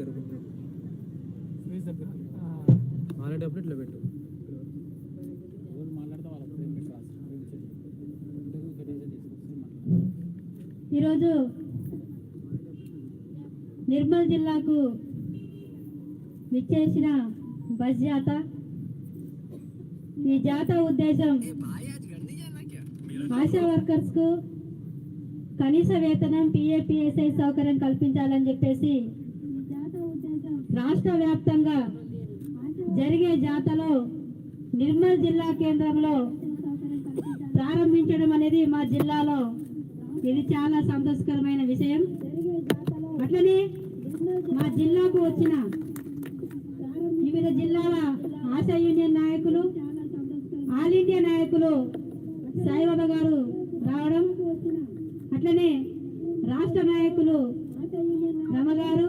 దగ్గర దగ్గర మాట్లాడేటప్పుడు ఇట్లా పెట్టు. ఈరోజు నిర్మల్ జిల్లాకు విచ్చేసిన బస్ జాత. ఈ జాత ఉద్దేశం ఆశా వర్కర్స్కు కనీస వేతనం పిఏపిఎస్ఐ సౌకర్యం కల్పించాలని చెప్పేసి రాష్ట్ర వ్యాప్తంగా జరిగే జాతలో నిర్మల్ జిల్లా కేంద్రంలో ప్రారంభించడం అనేది మా జిల్లాలో ఇది చాలా సంతోషకరమైన విషయం. అట్లనే మా జిల్లాకు వచ్చిన వివిధ జిల్లాల ఆశా యూనియన్ నాయకులు ఆల్ ఇండియా నాయకులు సాయిబాబా గారు రావడం. అట్లనే రాష్ట్ర నాయకులు రమగారు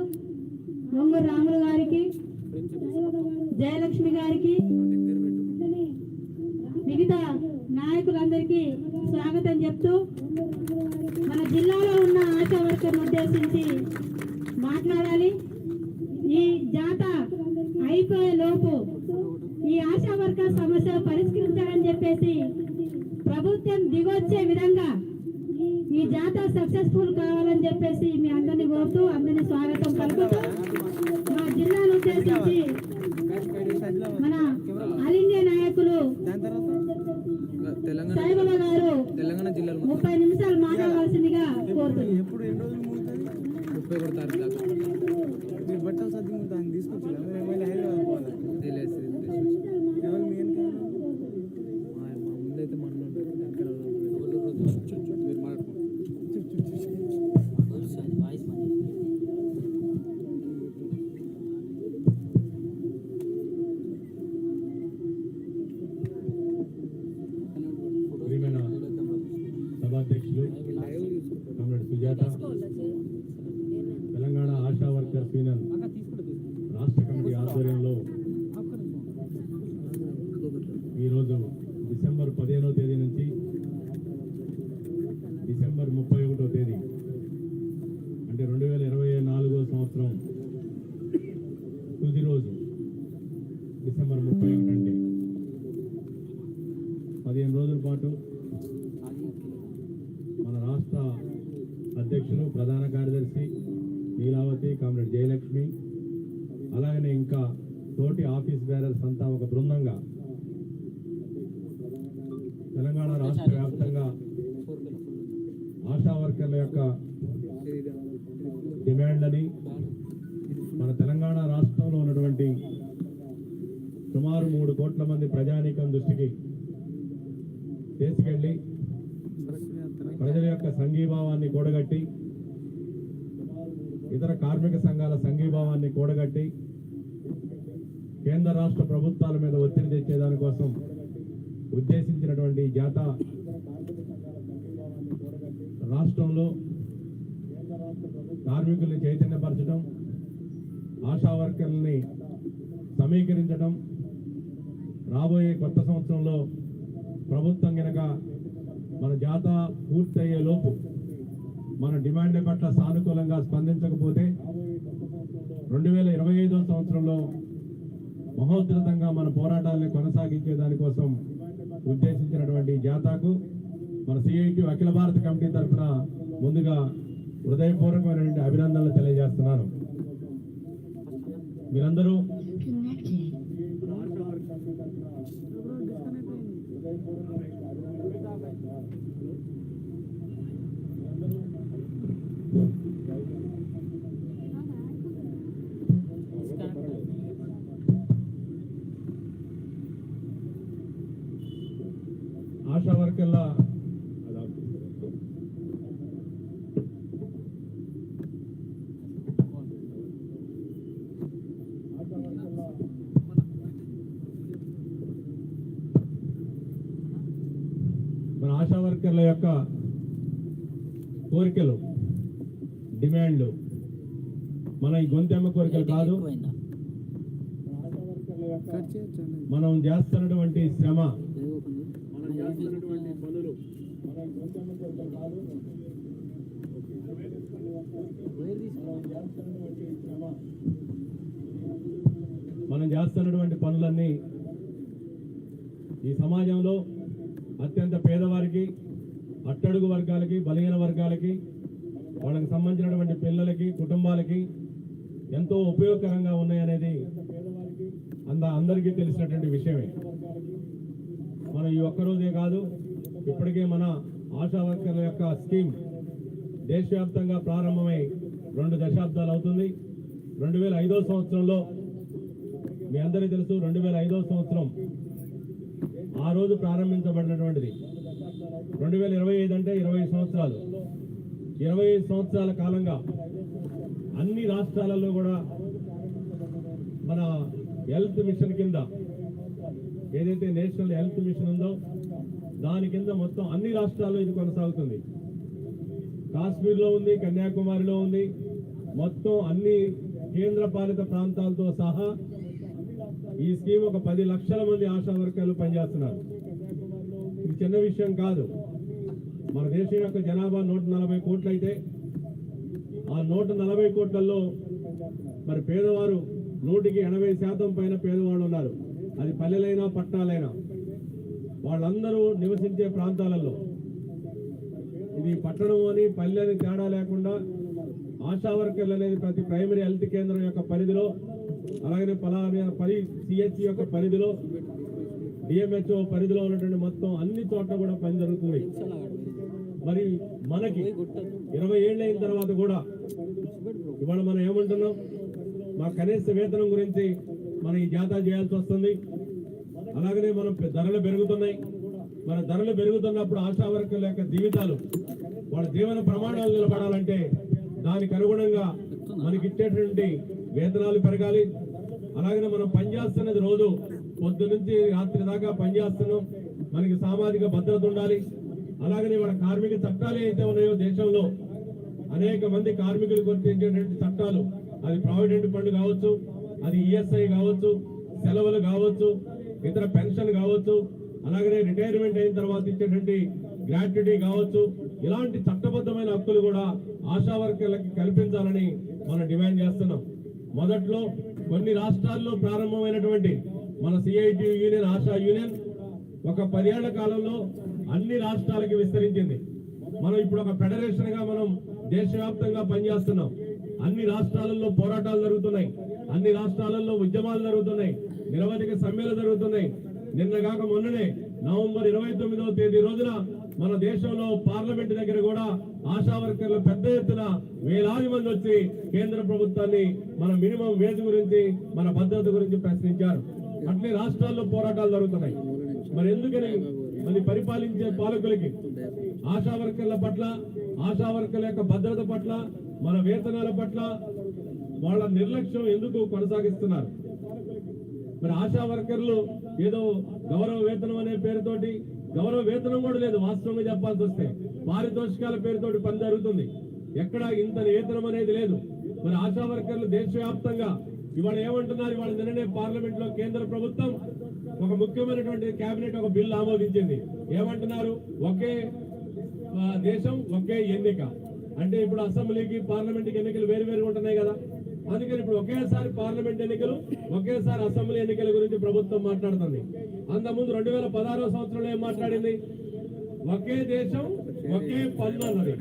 మొంగు రాములు గారికి జయలక్ష్మి గారికి మిగతా నాయకులందరికీ స్వాగతం చెప్తూ మన జిల్లాలో ఉన్న ఆశా వర్కర్ను ఉద్దేశించి మాట్లాడాలి. ఈ జాత అయిపోయే లోపు ఈ ఆశా వర్కర్ సమస్య పరిష్కరించాలని చెప్పేసి ప్రభుత్వం దిగొచ్చే విధంగా ఈ జాత సక్సెస్ఫుల్ కావాలని చెప్పేసి మీ అందరిని కోరుతూ అందరినీ స్వాగతం పలుకుతూ మన ఆల్ ఇండియా నాయకులు తెలంగాణ జిల్లాలో ముప్పై చూసుకుంటారు comrade Sujatha. Telangana ASHA workers union అధ్యక్షులు ప్రధాన కార్యదర్శి నీలావతి కామ్రేడ్ జయలక్ష్మి. అలాగనే ఇంకా తోటి ఆఫీస్ బేరర్స్ అంతా ఒక బృందంగా తెలంగాణ రాష్ట్ర వ్యాప్తంగా ఆశా వర్కర్ల యొక్క డిమాండ్లని మన తెలంగాణ రాష్ట్రంలో ఉన్నటువంటి సుమారు మూడు కోట్ల మంది ప్రజానీకం దృష్టికి తీసుకెళ్ళి ప్రజల యొక్క సంఘీభావాన్ని కూడగట్టి ఇతర కార్మిక సంఘాల సంఘీభావాన్ని కూడగట్టి కేంద్ర రాష్ట్ర ప్రభుత్వాల మీద ఒత్తిడి తెచ్చేదానికోసం ఉద్దేశించినటువంటి ఈ జాత రాష్ట్రంలో కార్మికుల్ని చైతన్యపరచడం ఆశా వర్కర్లని సమీకరించడం రాబోయే కొత్త సంవత్సరంలో ప్రభుత్వం కనుక మన జాత పూర్తయ్యేలోపు మన డిమాండ్ పట్ల సానుకూలంగా స్పందించకపోతే రెండు వేల ఇరవై ఐదో సంవత్సరంలో మహోద్ధృతంగా మన పోరాటాలను కొనసాగించే దానికోసం ఉద్దేశించినటువంటి జాతాకు మన సిఐటి అఖిల భారత కమిటీ తరఫున ముందుగా హృదయపూర్వకమైనటువంటి అభినందనలు తెలియజేస్తున్నాను. మీరందరూ ఆశా వర్కర్ల మన ఆశా వర్కర్ల యొక్క కోరికలు డిమాండ్లు. మన ఈ గొంతెమ్మ కోరికలు కాదు. మనం చేస్తున్నటువంటి శ్రమ. మనం చేస్తున్నటువంటి పనులు మన గొంతెమ్మ కోరికలు కాదు మనం చేస్తున్నటువంటి పనులన్నీ ఈ సమాజంలో అత్యంత పేదవారికి అట్టడుగు వర్గాలకి బలహీన వర్గాలకి వాళ్ళకి సంబంధించినటువంటి పిల్లలకి కుటుంబాలకి ఎంతో ఉపయోగకరంగా ఉన్నాయనేది అంద అందరికీ తెలిసినటువంటి విషయమే. మనం ఈ ఒక్కరోజే కాదు ఇప్పటికే మన ఆశా వర్కర్ల యొక్క స్కీమ్ దేశవ్యాప్తంగా ప్రారంభమై రెండు దశాబ్దాలు అవుతుంది. రెండు వేల ఐదో సంవత్సరంలో మీ అందరికీ తెలుసు రెండు వేల ఐదో సంవత్సరం ఆ రోజు ప్రారంభించబడినటువంటిది. రెండు వేల ఇరవై ఐదు అంటే ఇరవై సంవత్సరాలు. ఇరవై ఐదు సంవత్సరాల కాలంగా అన్ని రాష్ట్రాలలో కూడా మన హెల్త్ మిషన్ కింద ఏదైతే నేషనల్ హెల్త్ మిషన్ ఉందో దాని కింద మొత్తం అన్ని రాష్ట్రాల్లో ఇది కొనసాగుతుంది. కాశ్మీర్లో ఉంది కన్యాకుమారిలో ఉంది. మొత్తం అన్ని కేంద్ర పాలిత ప్రాంతాలతో సహా ఈ స్కీమ్ ఒక పది లక్షల మంది ఆశా వర్కర్లు పనిచేస్తున్నారు. ఇది చిన్న విషయం కాదు. మన దేశం యొక్క జనాభా నూట నలభై కోట్లు అయితే ఆ నూట నలభై కోట్లలో మరి పేదవారు నూటికి ఎనభై శాతం పైన పేదవాళ్ళు ఉన్నారు. అది పల్లెలైనా పట్టణాలైనా. వాళ్ళందరూ నివసించే ప్రాంతాలలో. ఇది పట్టణం అని పల్లె అని తేడా లేకుండా ఆశా వర్కర్లు అనేది ప్రతి ప్రైమరీ హెల్త్ కేంద్రం యొక్క పరిధిలో అలాగనే పలానా పరి సిహెచ్ యొక్క పరిధిలో డిఎంహెచ్ఓ పరిధిలో ఉన్నటువంటి మొత్తం అన్ని చోట్ల కూడా పని జరుగుతుంది. మరి మనకి ఇరవై ఏళ్ళు అయిన తర్వాత కూడా ఇవాళ మనం ఏమంటున్నాం? మా కనీస వేతనం గురించి మనం ఈ జాతా చేయాల్సి వస్తుంది. అలాగనే మనం ధరలు పెరుగుతున్నాయి. మన ధరలు పెరుగుతున్నప్పుడు ఆశా వర్కర్ల యొక్క జీవితాలు వాళ్ళ జీవన ప్రమాణాలు నిలబడాలంటే దానికి అనుగుణంగా మనకి ఇచ్చేటువంటి వేతనాలు పెరగాలి. అలాగనే మనం పనిచేస్తున్నది రోజు. పొద్దు నుంచి రాత్రి దాకా పనిచేస్తున్నాం మనకి సామాజిక భద్రత ఉండాలి. అలాగనే మన కార్మిక చట్టాలు అయితే ఉన్నాయో దేశంలో అనేక మంది కార్మికులు గుర్తించేటువంటి చట్టాలు. అది ప్రావిడెంట్ ఫండ్ కావచ్చు అది ఈఎస్ఐ కావచ్చు సెలవులు కావచ్చు ఇతర పెన్షన్ కావచ్చు అలాగనే రిటైర్మెంట్ అయిన తర్వాత ఇచ్చేటువంటి గ్రాట్యుటీ కావచ్చు. ఇలాంటి చట్టబద్ధమైన హక్కులు కూడా ఆశా వర్కర్లకి కల్పించాలని మనం డిమాండ్ చేస్తున్నాం. మొదట్లో కొన్ని రాష్ట్రాల్లో ప్రారంభమైనటువంటి మన సిఐటి యూనియన్ ఆశా యూనియన్ ఒక పదేళ్ళ కాలంలో అన్ని రాష్ట్రాలకి విస్తరించింది. మనం ఇప్పుడు ఒక ఫెడరేషన్గా మనం దేశవ్యాప్తంగా పనిచేస్తున్నాం. అన్ని రాష్ట్రాలలో పోరాటాలు జరుగుతున్నాయి. అన్ని రాష్ట్రాలలో ఉద్యమాలు జరుగుతున్నాయి. నిరవధిక సమ్మెలు జరుగుతున్నాయి. నిన్న కాక మొన్ననే నవంబర్ ఇరవై తొమ్మిదవ తేదీ రోజున మన దేశంలో పార్లమెంట్ దగ్గర కూడా ఆశా వర్కర్లు పెద్ద ఎత్తున వేలాది మంది వచ్చి కేంద్ర ప్రభుత్వాన్ని మన మినిమం వేజ్ గురించి మన భద్రత గురించి ప్రశ్నించారు. అట్లే రాష్ట్రాల్లో పోరాటాలు జరుగుతున్నాయి. మరి ఎందుకని? మరి పరిపాలించే పాలకులకి. ఆశా వర్కర్ల పట్ల ఆశా వర్కర్ల యొక్క భద్రత పట్ల మన వేతనాల పట్ల వాళ్ళ నిర్లక్ష్యం ఎందుకు కొనసాగిస్తున్నారు? మరి ఆశా వర్కర్లు ఏదో గౌరవ వేతనం అనే పేరుతోటి గౌరవ వేతనం కూడా లేదు వాస్తవంగా చెప్పాల్సి వస్తే. పారితోషికాల పేరుతోటి పని జరుగుతుంది. ఎక్కడ ఇంత వేతనం అనేది లేదు. మరి ఆశా వర్కర్లు దేశవ్యాప్తంగా ఇవాళ ఏమంటున్నారు? ఇవాళ నిన్ననే పార్లమెంట్లో కేంద్ర ప్రభుత్వం ఒక ముఖ్యమైనటువంటి కేబినెట్ ఒక బిల్ ఆమోదించింది. ఏమంటున్నారు? ఒకే దేశం ఒకే ఎన్నిక. అంటే ఇప్పుడు అసెంబ్లీకి పార్లమెంట్కి ఎన్నికలు వేరు వేరుగా ఉంటున్నాయి కదా. అందుకని ఇప్పుడు ఒకేసారి పార్లమెంట్ ఎన్నికలు ఒకేసారి అసెంబ్లీ ఎన్నికల గురించి ప్రభుత్వం మాట్లాడుతుంది. అంతకుముందు రెండు వేల పదహారో సంవత్సరంలో ఏం మాట్లాడింది? ఒకే దేశం ఒకే పన్ను అన్నది.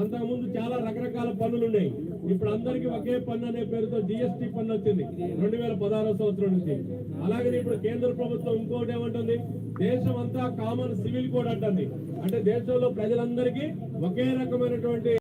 అంతకుముందు చాలా రకరకాల పన్నులు ఉన్నాయి ఇప్పుడు అందరికీ ఒకే పన్ను అనే పేరుతో జిఎస్టి పన్ను వచ్చింది రెండు వేల పదహారో సంవత్సరం నుంచి. అలాగే ఇప్పుడు కేంద్ర ప్రభుత్వం ఇంకోటి ఏమంటుంది? దేశం అంతా కామన్ సివిల్ కోడ్ అంటుంది. అంటే దేశంలో ప్రజలందరికీ ఒకే రకమైనటువంటి